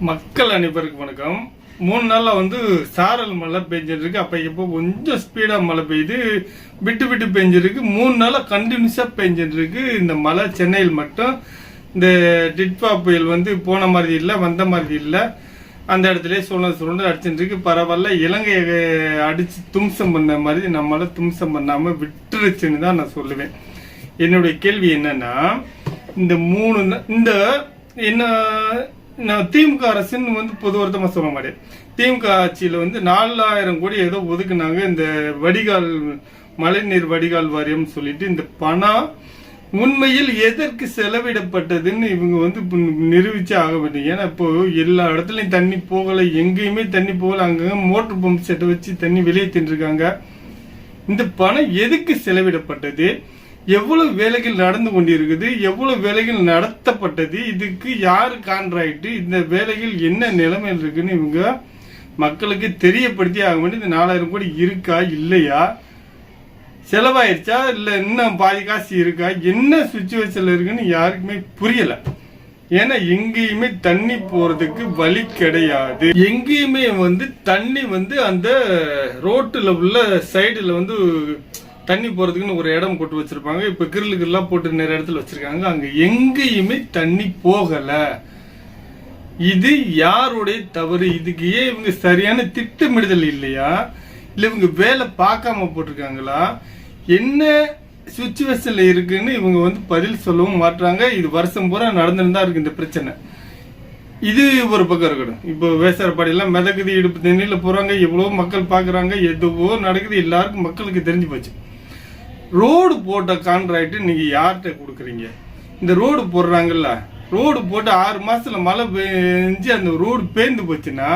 மக்கள் அனைவருக்கும் வணக்கம். மூணு நாளில் வந்து சாரல் மழை பெஞ்சிருக்கு அப்போ இப்போ கொஞ்சம் ஸ்பீடாக மழை பெய்யுது. விட்டு விட்டு பெஞ்சிருக்கு மூணு நாளாக கண்டினியூஸாக பெஞ்சிருக்கு இந்த மழை சென்னையில் மட்டும். இந்த டிட்பா புயல் வந்து போன மாதிரி இல்லை வந்த மாதிரி இல்லை. அந்த இடத்துல சுழ சுழண்டு அடிச்சுட்டுருக்கு பரவாயில்ல. இலங்கையை அடிச்சு தும்சம் பண்ண மாதிரி நம்மளால் தும்சம் பண்ணாமல் விட்டுருச்சுன்னு தான் நான் சொல்லுவேன். என்னுடைய கேள்வி என்னன்னா இந்த மூணு இந்த என்ன நான் திமுக அரசுன்னு வந்து பொதுவர்த்தமா சொல்ல மாட்டேன். திமுக ஆட்சியில வந்து நாலாயிரம் கோடி ஏதோ ஒதுக்குனாங்க. இந்த வடிகால் மழைநீர் வடிகால் வாரியம் சொல்லிட்டு இந்த பணம் உண்மையில் எதற்கு செலவிடப்பட்டதுன்னு இவங்க வந்து இப்ப நிரூபிச்சே ஆக வேண்டும் ஏன்னா இப்போ எல்லா இடத்துலையும் தண்ணி போகலை எங்கேயுமே தண்ணி போகல அங்கங்க மோட்டர் பம்ப் செட்டை வச்சு தண்ணி வெளியே தின்றுருக்காங்க இந்த பணம் எதுக்கு செலவிடப்பட்டது? எவ்வளவு வேலைகள் நடந்து கொண்டிருக்குது எவ்வளவு வேலைகள் நடத்தப்பட்டது இதுக்கு யார் கான்ட்ராக்ட் இந்த வேலைகள் என்ன நிலைமையில் இருக்குன்னு இவங்க மக்களுக்கு தெரியப்படுத்தி ஆக வேண்டிய இந்த நாலாயிரம் கோடி இருக்கா இல்லையா? செலவாயிருச்சா இல்லை இன்னும் பாதி காசு இருக்கா? என்ன சுச்சுவேஷன்ல இருக்குன்னு யாருக்குமே புரியல. ஏன்னா எங்கேயுமே தண்ணி போறதுக்கு வழி கிடையாது. எங்கேயுமே வந்து தண்ணி வந்து அந்த ரோட்டில் உள்ள சைடில் வந்து தண்ணி போறதுக்குன்னு ஒரு இடம் போட்டு வச்சிருப்பாங்க. இப்ப கிரில் கிரில்லாம் போட்டு நிறைய இடத்துல வச்சிருக்காங்க. அங்க எங்கேயுமே தண்ணி போகல. இது யாருடைய தவறு? இதுக்கு ஏன் இவங்க சரியான திட்டமிடுதல் இல்லையா? இல்ல இவங்க வேலை பார்க்காம போட்டிருக்காங்களா? என்ன சுச்சுவேஷன்ல இருக்குன்னு இவங்க வந்து பதில் சொல்லவும் மாட்டுறாங்க இது வருஷம் பூரா நடந்துட்டு தான் இருக்கு இந்த பிரச்சனை. இது ஒரு பக்கம் இருக்கட்டும். இப்போ வேசரப்பாடியெல்லாம் மிதக்குது இடுப்பு தண்ணியில் போகிறாங்க எவ்வளோ மக்கள் பார்க்குறாங்க. எதுவோ நடக்குது. எல்லாருக்கும் மக்களுக்கு தெரிஞ்சு போச்சு. ரோடு போட்ட கான்ட்ராக்ட் நீங்கள் யார்கிட்ட கொடுக்குறீங்க? இந்த ரோடு போடுறாங்கல்ல ரோடு போட்டு ஆறு மாதத்தில் மழை பெஞ்சு அந்த ரோடு பேர்ந்து போச்சுன்னா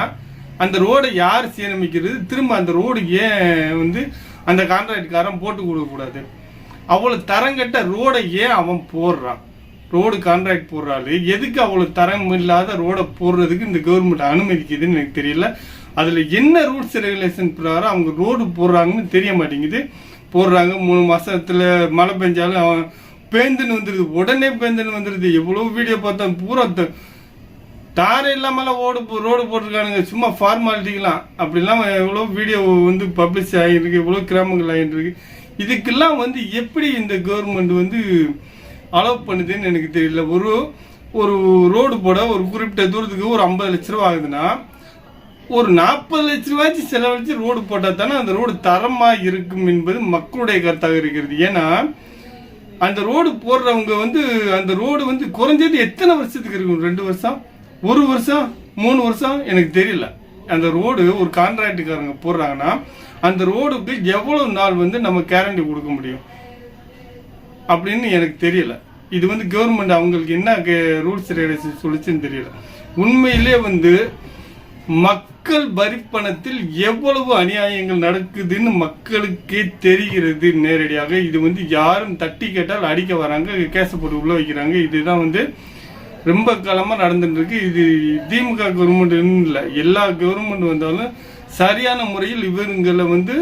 அந்த ரோடை யார் சீரமைக்கிறது? திரும்ப அந்த ரோடு ஏன் வந்து அந்த கான்ட்ராக்ட்காரன் போட்டு கொடுக்கக்கூடாது அவ்வளோ தரங்கட்ட ரோடை ஏன் அவன் போடுறான்? ரோடு கான்ட்ராக்ட் போடுறாரு எதுக்கு அவ்வளோ தரம் இல்லாத ரோடை போடுறதுக்கு இந்த கவர்மெண்ட் அனுமதிக்குதுன்னு எனக்கு தெரியல. அதில் என்ன ரூல்ஸ் ரெகுலேஷன் பிரகாரம் அவங்க ரோடு போடுறாங்கன்னு தெரிய மாட்டேங்குது. போடுறாங்க. மூணு மாசத்துல மழை பெஞ்சாலும் அவன் பேந்துன்னு வந்துருது. உடனே பேந்துன்னு வந்துருது. எவ்வளவு வீடியோ பார்த்தா பூரா த- தாரை இல்லாமலாம் ஓடு போ- ரோடு போட்டிருக்கானுங்க. சும்மா ஃபார்மாலிட்டிக்கெல்லாம் அப்படிலாம் எவ்வளோ வீடியோ வந்து பப்ளிஷ் ஆகிருக்கு எவ்வளோ கிராமங்கள் ஆகிட்டுருக்கு இதுக்கெல்லாம் வந்து எப்படி இந்த கவர்மெண்ட் வந்து அலோவ் பண்ணுதுன்னு எனக்கு தெரியல. ஒரு ஒரு ரோடு போட ஒரு குறிப்பிட்ட தூரத்துக்கு ஒரு ஐம்பது லட்ச ரூபா ஆகுதுன்னா ஒரு நாற்பது லட்ச ரூபாய்க்கு செலவழிச்சு ரோடு போட்டால் தானே அந்த ரோடு தரமாக இருக்கும் என்பது மக்களுடைய கருத்தாக இருக்கிறது. ஏன்னா அந்த ரோடு போடுறவங்க வந்து அந்த ரோடு வந்து குறைஞ்சது எத்தனை வருஷத்துக்கு இருக்கும்? ரெண்டு வருஷம்? ஒரு வருஷம்? மூணு வருஷம்? எனக்கு தெரியல. அந்த ரோடு ஒரு கான்ட்ராக்டுக்காரங்க போடுறாங்கன்னா அந்த ரோடுக்கு எவ்வளவு நாள் வந்து நம்ம கேரண்டி கொடுக்க முடியும்? அப்படின்னு எனக்கு தெரியல. இது வந்து கவர்மெண்ட் அவங்களுக்கு என்ன ரூல்ஸ் ரெகுலேஷன் சொல்லிச்சுன்னு தெரியல. உண்மையிலே வந்து மக்கள் வரிப்பணத்தில் எவ்வளவு அநியாயங்கள் நடக்குதுன்னு மக்களுக்கே தெரிகிறது நேரடியாக. இது வந்து யாரும் தட்டி கேட்டால் அடிக்க வராங்க கேச போட்டு உள்ள வைக்கிறாங்க. இதுதான் வந்து ரொம்ப காலமாக நடந்துட்டு இருக்கு இது திமுக கவர்மெண்ட் இல்லை எல்லா கவர்மெண்ட் வந்தாலும் சரியான முறையில் இவங்களை வந்து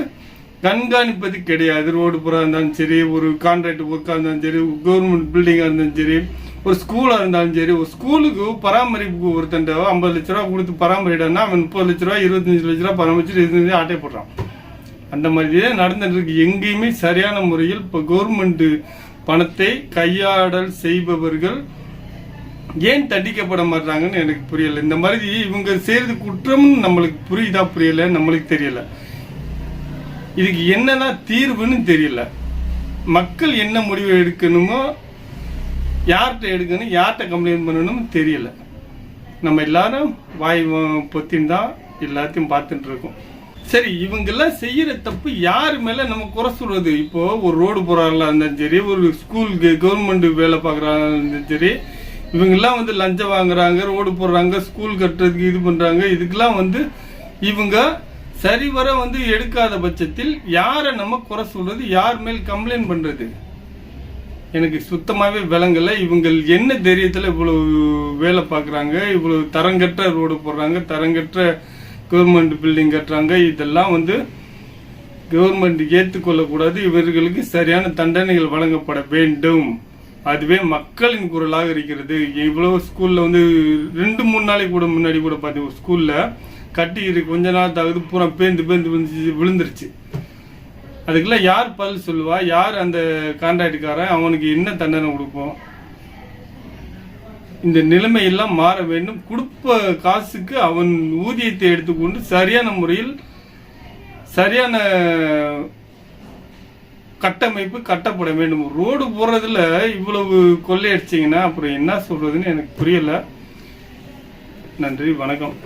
கண்காணிப்பது கிடையாது. ரோடு புறா இருந்தாலும் சரி ஒரு கான்ட்ராக்ட் ஒர்க்காக இருந்தாலும் சரி கவர்மெண்ட் பில்டிங்காக இருந்தாலும் சரி. ஒரு ஸ்கூலாக இருந்தாலும் சரி ஒரு ஸ்கூலுக்கு பராமரிப்புக்கு ஒருத்தன் ஐம்பது லட்ச ரூபா கொடுத்து பராமரிடனா அவன் முப்பது லட்ச ரூபா இருபத்தஞ்சு லட்ச ரூபா பராமரிச்சுட்டு இருபத்தஞ்சு ஆட்டை போடுறான். அந்த மாதிரியே நடந்துட்டு இருக்கு. எங்கேயுமே சரியான முறையில் இப்போ கவர்மெண்ட்டு பணத்தை கையாடல் செய்பவர்கள் ஏன் தண்டிக்கப்பட மாட்டாங்கன்னு எனக்கு புரியலை. இந்த மாதிரி இவங்க செய்யறது குற்றம்னு நம்மளுக்கு புரியுதா புரியல? நம்மளுக்கு தெரியல. இதுக்கு என்னதான் தீர்வுன்னு தெரியல. மக்கள் என்ன முடிவு எடுக்கணுமோ யார்கிட்ட எடுக்கணும் யார்கிட்ட கம்ப்ளைண்ட் பண்ணணும்னு தெரியல. நம்ம எல்லாரும் வாய் பொத்தின்னு தான் எல்லாத்தையும் பார்த்துட்டு இருக்கோம். சரி இவங்கெல்லாம் செய்யற தப்பு யார் மேல நம்ம குறை சொல்றது? இப்போ ஒரு ரோடு போறாங்களா இருந்தாலும் சரி ஒரு ஸ்கூலுக்கு கவர்மெண்ட் வேலை பார்க்குறாங்க இருந்தாலும் சரி இவங்கெல்லாம் வந்து லஞ்சம் வாங்குறாங்க ரோடு போடுறாங்க ஸ்கூல் கட்டுறதுக்கு இது பண்றாங்க இதுக்கெல்லாம் வந்து இவங்க சரிவர வந்து எடுக்காத பட்சத்தில் யாரை நம்ம குறை சொல்றது யார் மேல் கம்ப்ளைண்ட் பண்றது? எனக்கு சுத்தமாகவே விளங்கலை. இவங்கள் என்ன தைரியத்தில் இவ்வளவு வேலை பார்க்குறாங்க இவ்வளவு தரங்கற்ற ரோடு போடுறாங்க தரங்கற்ற கவர்மெண்ட் பில்டிங் கட்டுறாங்க இதெல்லாம் வந்து கவர்மெண்ட் ஏற்றுக்கொள்ளக்கூடாது. இவர்களுக்கு சரியான தண்டனைகள் வழங்கப்பட வேண்டும். அதுவே மக்களின் குரலாக இருக்கிறது. இவ்வளோ ஸ்கூலில் வந்து ரெண்டு மூணு நாளைக்கு கூட முன்னாடி கூட பார்த்தீங்க ஸ்கூலில் கட்டி இருக்கு கொஞ்ச நாள் தகுது பூரா பேந்து பேந்து விழுந்துருச்சு. அதுக்கெல்லாம் யார் பதில் சொல்லுவா? யார் அந்த கான்ட்ராக்டுக்காரன் அவனுக்கு என்ன தண்டனை கொடுப்போம்? இந்த நிலைமையெல்லாம் மாற வேண்டும். கொடுப்ப காசுக்கு அவன் ஊதியத்தை எடுத்துக்கொண்டு சரியான முறையில் சரியான கட்டமைப்பு கட்டப்பட வேண்டும். ரோடு போடுறதுல இவ்வளவு கொள்ளையடிச்சிங்கன்னா அப்புறம் என்ன சொல்றதுன்னு எனக்கு புரியல. நன்றி வணக்கம்.